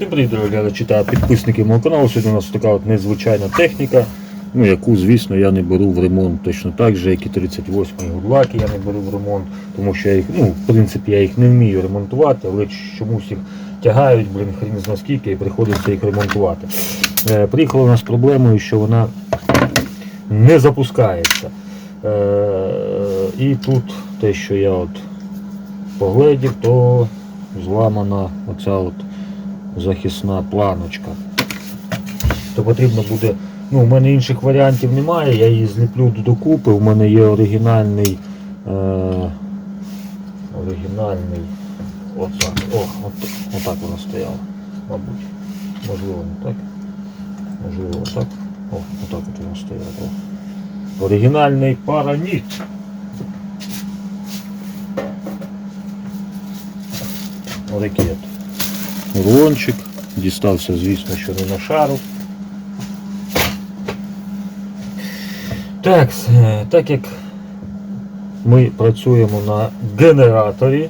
Всім привіт, дорогі глядачі та підписники мого каналу. Сьогодні у нас така от незвичайна техніка, ну, яку, звісно, я не беру в ремонт точно так же, як і 38-й гудлаки я не беру в ремонт, тому що я їх, ну, в принципі, я їх не вмію ремонтувати, але чомусь їх тягають, блін, хрін зна скільки, і приходиться їх ремонтувати. Е, приїхала нас з проблемою, що вона не запускається. Е, і тут те, що я от поглядів, то зламана оця от захисна планочка. То потрібно буде. Ну, у мене інших варіантів немає, я її зліплю докупи. У мене є оригінальний. Е, оригінальний. Отак. О, от, отак вона стояла. Мабуть. Можливо, не так. Можливо, отак. О, отак от вона стояла. О. Оригінальний параніт. Отакий от рулончик. Дістався, звісно, що не на шару. Так, е, так як ми працюємо на генераторі,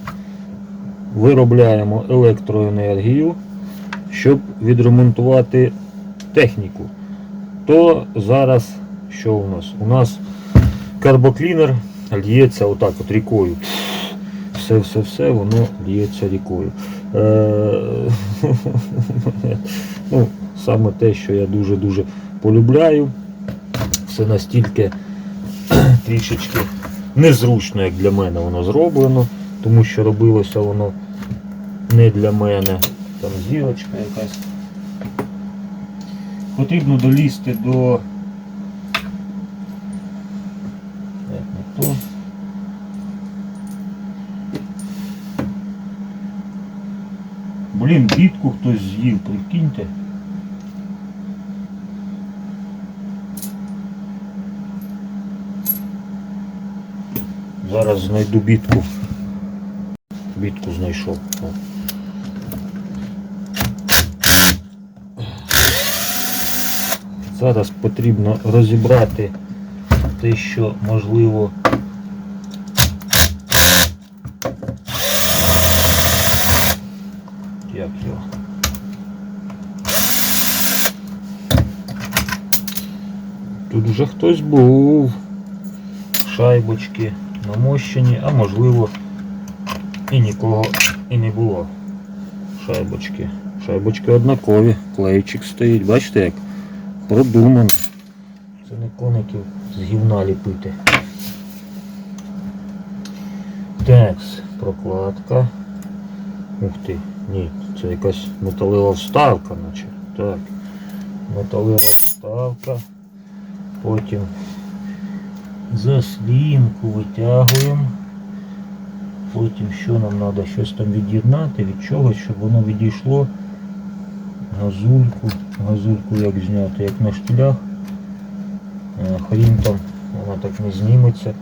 виробляємо електроенергію, щоб відремонтувати техніку, то зараз що у нас? У нас карбоклінер льється отак от рікою. Все-все-все, воно льється рікою. Е, ну, саме те, що я дуже-дуже полюбляю. Все настільки трішечки незручно, як для мене воно зроблено, тому що робилося воно не для мене. Там зірочка якась. Потрібно долізти до. Як не то. Блін, хтось з'їв, прикиньте. Зараз знайду бітку. Бітку знайшов. Зараз потрібно розібрати те, що можливо як його. Тут вже хтось був. Шайбочки намощені, а можливо і нікого і не було. Шайбочки. Шайбочки однакові. Клейчик стоїть. Бачите як? Продумано. Це не коників з гівна ліпити. Такс, прокладка. Ух ти, ні, це якась металева вставка, наче. Так. Металева вставка. Потім заслінку витягуємо. Потім що нам треба щось там від'єднати від чогось, щоб воно відійшло. Газульку. Газульку як зняти, як на штилях. Е, Хрін там, вона так не зніметься.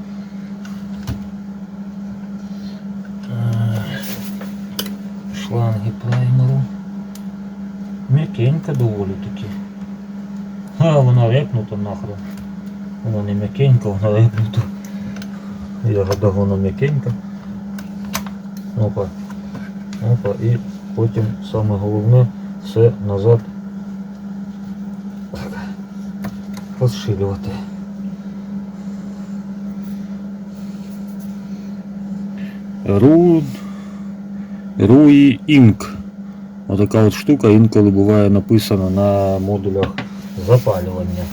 Е, Шланги праймеру. М'якенька доволі таки. А, вона репнута нахрен. Вона не м'якенька, вона репнута. Я гадав, вона м'якенька. Опа. Опа. І потім саме головне все назад розширювати. Руд. Руї Інк. Отака от штука інколи буває написана на модулях запалювання.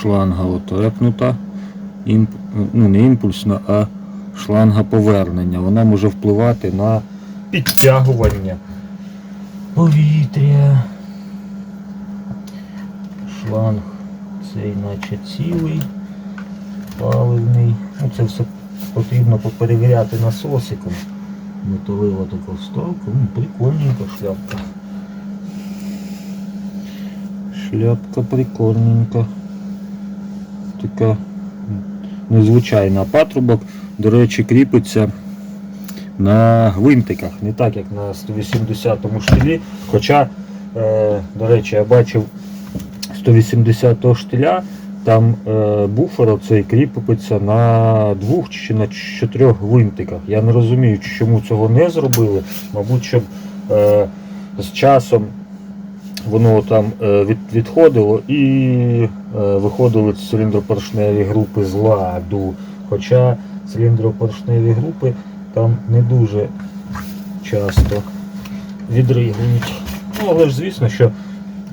Шланга от репнута. Імп... Ну не імпульсна, а шланга повернення. Вона може впливати на підтягування повітря. Шланг цей наче цілий, паливний. Ну, це все потрібно поперевіряти насосиком. Металева така вставка. Ну, прикольненька шляпка. Шляпка прикольненька. Така незвичайна патрубок. До речі, кріпиться на гвинтиках, не так як на 180-му штилі. Хоча, е, до речі, я бачив 180-го штиля, там е, буфер оцей кріпиться на двох чи на чотирьох гвинтиках. Я не розумію, чому цього не зробили. Мабуть, щоб е, з часом воно там е, від, відходило і е, виходили циліндропоршневі групи з ладу. Хоча циліндропоршневі групи там не дуже часто відригують. Ну, але ж звісно, що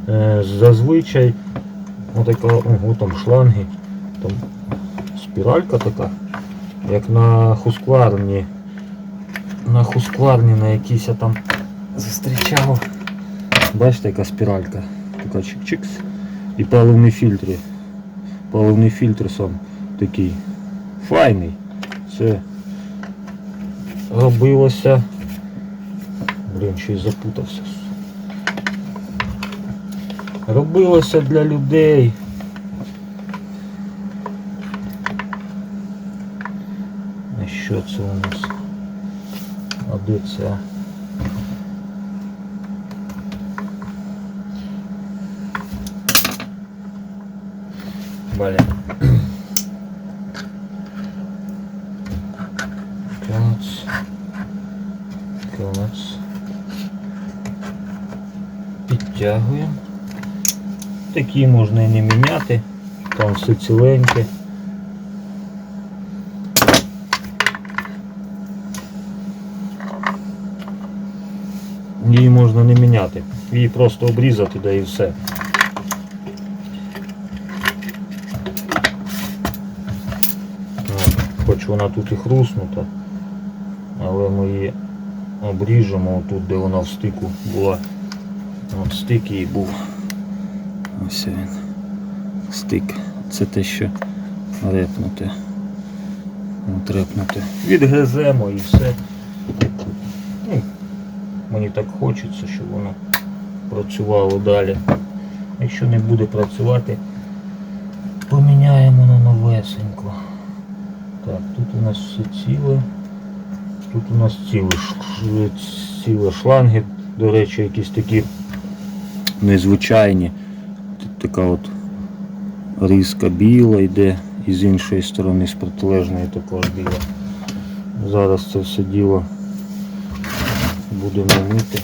е, зазвичай отака, ого, там шланги, там спіралька така, як на хускварні. На хускварні на якійсь я там зустрічав. Бачите, яка спіралька. Така чик-чикс. І паливний фільтр. Паливний фільтр сам такий файний. Це робилося. Блін, ще й запутався. Робилося для людей. А що це у нас? А де це? Блін. Клац. Клац. Підтягуємо. Такі можна і не міняти. Там все ціленьке. Її можна не міняти. Її просто обрізати, да і все. От, Хоч вона тут і хруснута, але ми її обріжемо тут, де вона в стику була. От стик її був. Ось він. Стик. Це те, що репнути. От репнути. Відгриземо і все. Ну, мені так хочеться, щоб воно працювало далі. Якщо не буде працювати, поміняємо на новесеньку. Так, тут у нас все ціле. Тут у нас ціле, ціле шланги, до речі, якісь такі незвичайні. Тут така от різка біла йде і з іншої сторони, з протилежної також біла. Зараз це все діло будемо мити.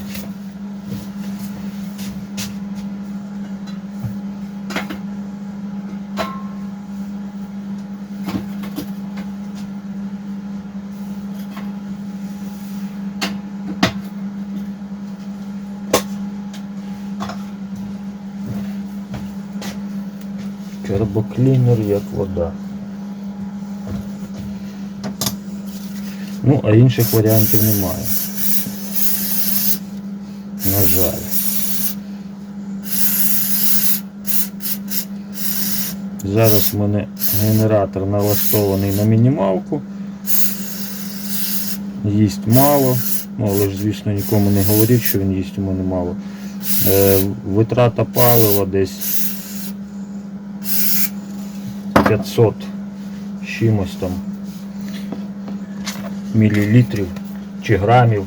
Карбоклінер як вода. Ну, а інших варіантів немає. На жаль. Зараз в мене генератор налаштований на мінімалку. Їсть мало. Ну, але ж, звісно, нікому не говоріть, що він їсть у мене мало. Е, витрата палива десь 500 чимось там мілілітрів чи грамів,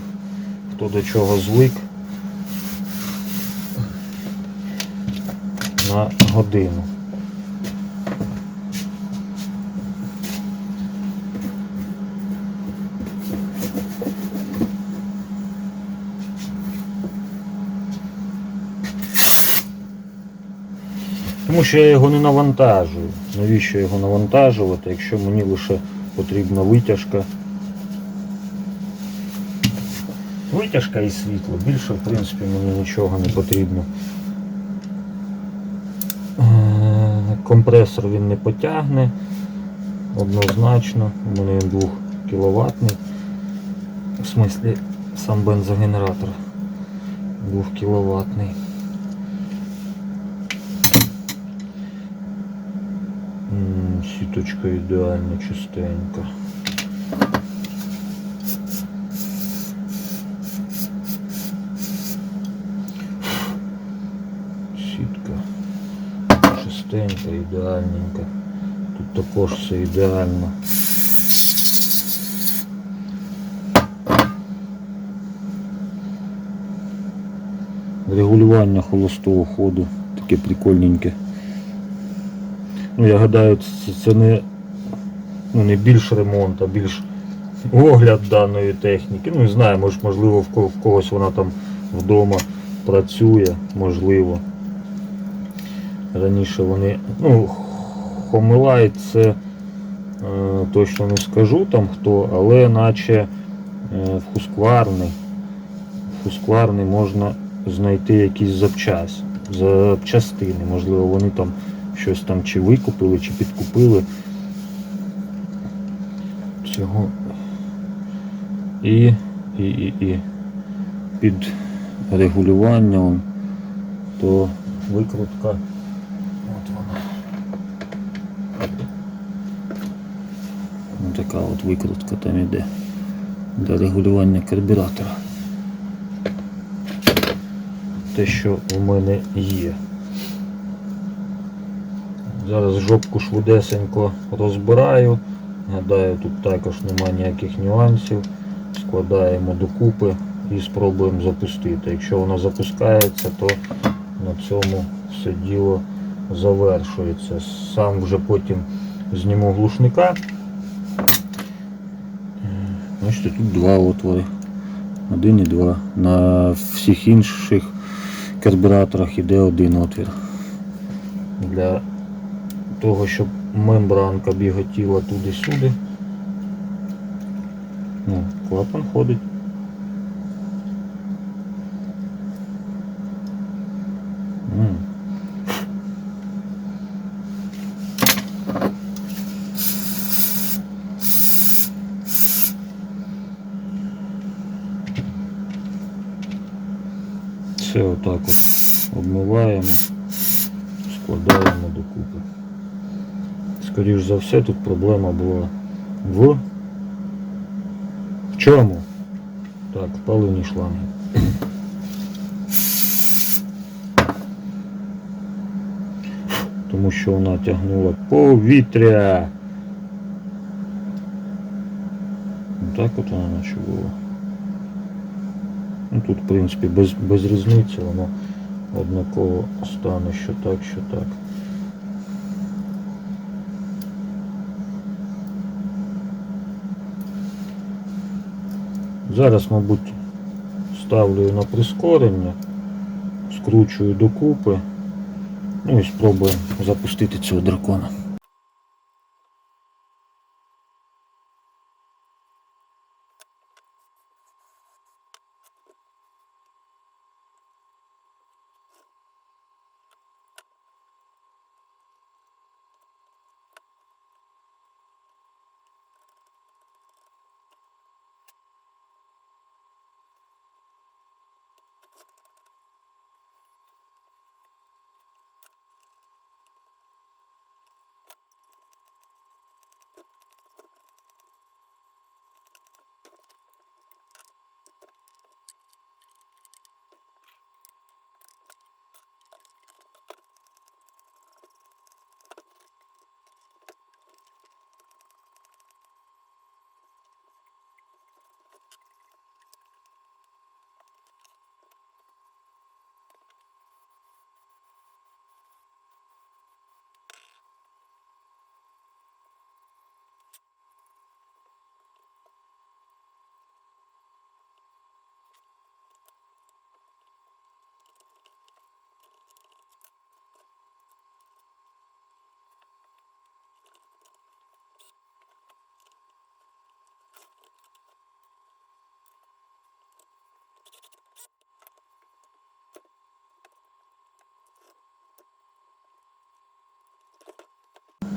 хто до чого звик на годину. Тому що я його не навантажую. Навіщо його навантажувати, якщо мені лише потрібна витяжка. Витяжка і світло. Більше, в принципі, мені нічого не потрібно. Е, Компресор він не потягне. Однозначно. У мене він 2 кВт. В смислі сам бензогенератор 2 кВт. Сіточка ідеально чистенька. Сітка чистенька, ідеальненька. Тут також все ідеально. Регулювання холостого ходу таке прикольненьке. Ну, я гадаю, це, не, ну, не більш ремонт, а більш огляд даної техніки. Ну, не знаю, може, можливо, в когось вона там вдома працює, можливо. Раніше вони, ну, Хомилайт це е, точно не скажу там хто, але наче е, в Хускварни, в Хускварни можна знайти якісь запчас, запчастини. Можливо, вони там щось там чи викупили, чи підкупили. Цього. І, і, і, і під регулювання он, то викрутка. От вона. Ось така от викрутка там іде для регулювання карбюратора. Те, що в мене є. Зараз жопку швидесенько розбираю. Гадаю, тут також нема ніяких нюансів. Складаємо докупи і спробуємо запустити. Якщо воно запускається, то на цьому все діло завершується. Сам вже потім зніму глушника. Бачите, тут два отвори. Один і два. На всіх інших карбюраторах іде один отвір. Для того, щоб мембранка біготіла туди-сюди. Ну, клапан ходить. Все отак от обмиваємо, складаємо докупи. Скоріш за все, тут проблема була в, в чому? Так, паливні шланги. Тому що вона тягнула повітря. Так от вона наче була. Ну, тут, в принципі, без, без різниці воно однаково стане, що так, що так. Зараз, мабуть, ставлю на прискорення, скручую докупи, ну і спробую запустити цього дракона.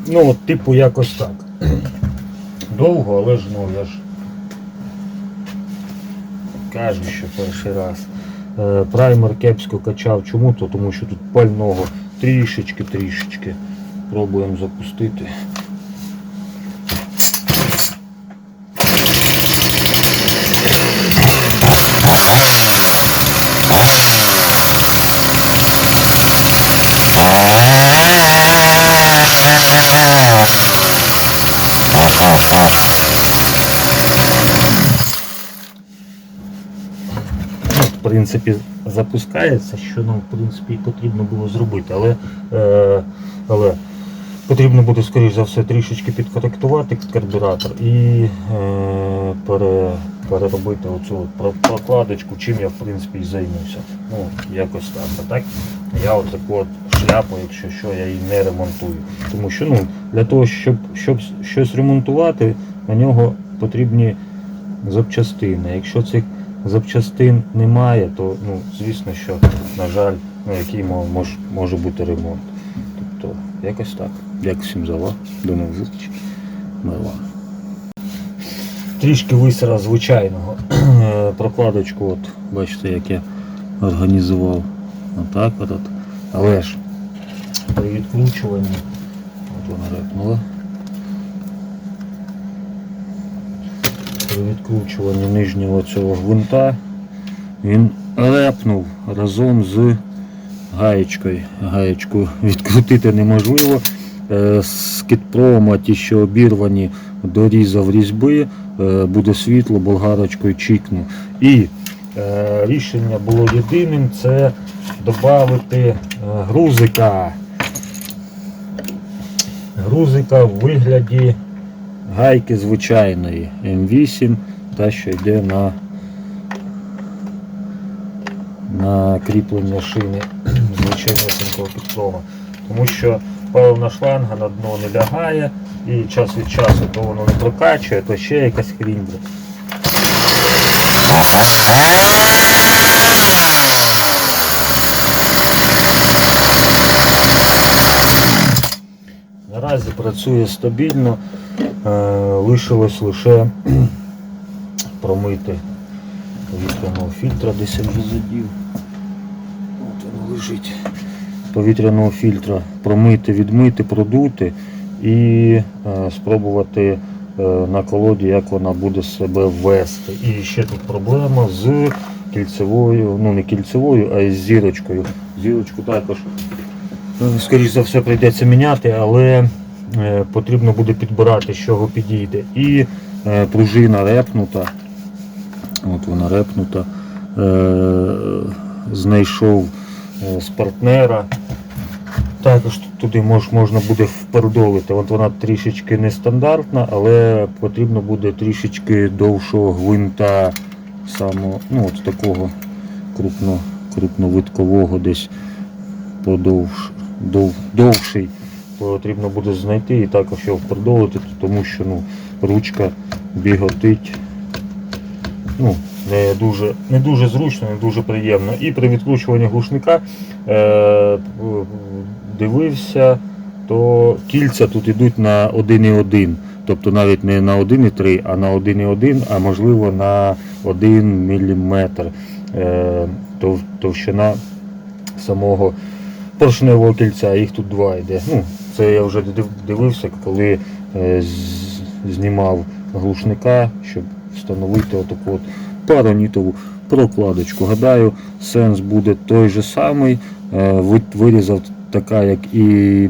Ну, от, типу, якось так. Довго, але ж ну я ж кажу, що перший раз. Е, Праймер кепсько качав. Чому то? Тому що тут пального трішечки-трішечки. Пробуємо запустити. Ну, в принципі, запускається, що нам в принципі і потрібно було зробити, але, е, але потрібно буде, скоріш за все, трішечки підкоректувати карбюратор і е, пере, переробити оцю прокладочку, чим я в принципі і займуся. Ну, якось так. А так я от от шляпу, якщо що, я її не ремонтую. Тому що ну, для того, щоб, щоб щось ремонтувати, на нього потрібні запчастини. Якщо цих запчастин немає, то ну, звісно, що, на жаль, ну, який мож, може бути ремонт. Тобто, якось так. Дякую всім за. До нових зустрічей. Мила. Трішки висера звичайного. Е, Прокладочку, от, бачите, як я організував. Отак от. от. Але ж при відкручуванні, от вона репнула. При відкручуванні нижнього цього гвинта він репнув разом з гаєчкою. Гаєчку відкрутити неможливо. Е, З кітпрома ті, що обірвані, дорізав різьби, е, буде світло, болгарочкою чікну. І е, рішення було єдиним це додати грузика. Грузика в вигляді гайки звичайної М8, та що йде на, на кріплення шини звичайнісінького підсома. Тому що паливна шланга на дно не лягає і час від часу то воно не прокачує, то ще якась хрінь. Наразі працює стабільно, лишилось лише промити повітряного фільтра, десь я вже задів. От воно лежить. Повітряного фільтра промити, відмити, продути і е, спробувати е, на колоді, як вона буде себе ввести. І ще тут проблема з кільцевою, ну не кільцевою, а із зірочкою. Зірочку також Ну, Скоріше за все прийдеться міняти, але е, потрібно буде підбирати, з чого підійде. І е, пружина репнута. От вона репнута. Е, знайшов е, з партнера. Також туди мож, можна буде впердолити. От вона трішечки нестандартна, але потрібно буде трішечки довшого гвинта, само, ну, от такого крупно, крупновидкового десь подовж, дов, довший потрібно буде знайти і також його впродовжити, тому що ну, ручка біготить ну, не дуже, не дуже зручно, не дуже приємно. І при відкручуванні глушника е, дивився, то кільця тут йдуть на 1,1. Тобто навіть не на 1,3, а на 1,1, а можливо на 1 мм е, товщина самого поршневого кільця, їх тут два йде. Ну, це я вже дивився, коли е, знімав глушника, щоб встановити отаку от паранітову прокладочку. Гадаю, сенс буде той же самий. Е, Вирізав така, як і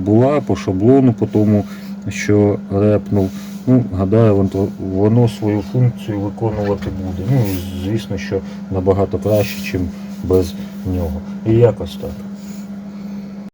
була, по шаблону, по тому, що репнув. Ну, гадаю, воно, свою функцію виконувати буде. Ну, звісно, що набагато краще, ніж без нього. І якось так.